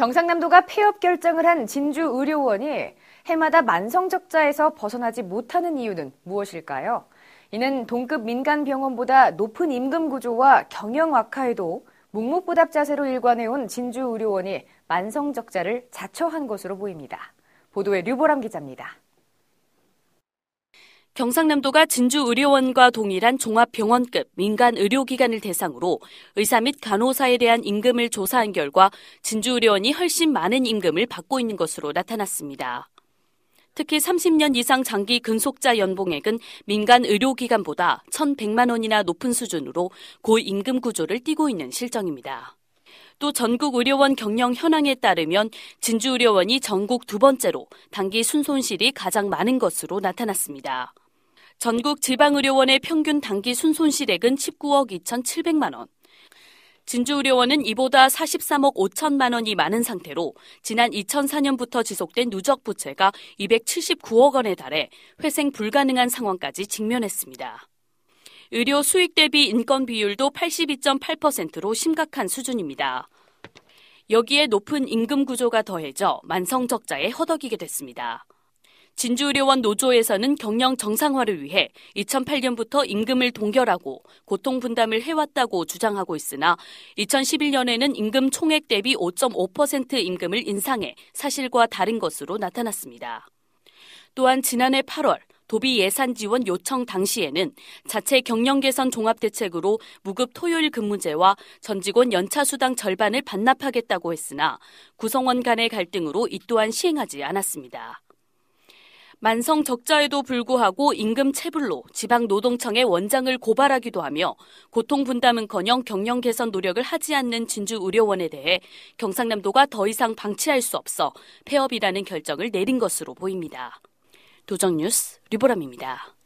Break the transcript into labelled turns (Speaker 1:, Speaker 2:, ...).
Speaker 1: 경상남도가 폐업 결정을 한 진주의료원이 해마다 만성적자에서 벗어나지 못하는 이유는 무엇일까요? 이는 동급 민간 병원보다 높은 임금 구조와 경영 악화에도 묵묵부답 자세로 일관해온 진주의료원이 만성적자를 자처한 것으로 보입니다. 보도에 류보람 기자입니다.
Speaker 2: 경상남도가 진주의료원과 동일한 종합병원급 민간 의료기관을 대상으로 의사 및 간호사에 대한 임금을 조사한 결과 진주의료원이 훨씬 많은 임금을 받고 있는 것으로 나타났습니다. 특히 30년 이상 장기 근속자 연봉액은 민간 의료기관보다 1,100만 원이나 높은 수준으로 고임금 구조를 띠고 있는 실정입니다. 또 전국 의료원 경영 현황에 따르면 진주의료원이 전국 두 번째로 단기 순손실이 가장 많은 것으로 나타났습니다. 전국 지방의료원의 평균 단기 순손실액은 19억 2,700만 원. 진주의료원은 이보다 43억 5천만 원이 많은 상태로 지난 2004년부터 지속된 누적 부채가 279억 원에 달해 회생 불가능한 상황까지 직면했습니다. 의료 수익 대비 인건 비율도 82.8%로 심각한 수준입니다. 여기에 높은 임금 구조가 더해져 만성 적자에 허덕이게 됐습니다. 진주의료원 노조에서는 경영 정상화를 위해 2008년부터 임금을 동결하고 고통 분담을 해왔다고 주장하고 있으나 2011년에는 임금 총액 대비 5.5% 임금을 인상해 사실과 다른 것으로 나타났습니다. 또한 지난해 8월 도비 예산 지원 요청 당시에는 자체 경영 개선 종합 대책으로 무급 토요일 근무제와 전 직원 연차 수당 절반을 반납하겠다고 했으나 구성원 간의 갈등으로 이 또한 시행하지 않았습니다. 만성 적자에도 불구하고 임금 체불로 지방노동청의 원장을 고발하기도 하며 고통 분담은커녕 경영 개선 노력을 하지 않는 진주 의료원에 대해 경상남도가 더 이상 방치할 수 없어 폐업이라는 결정을 내린 것으로 보입니다. 도정뉴스 류보람입니다.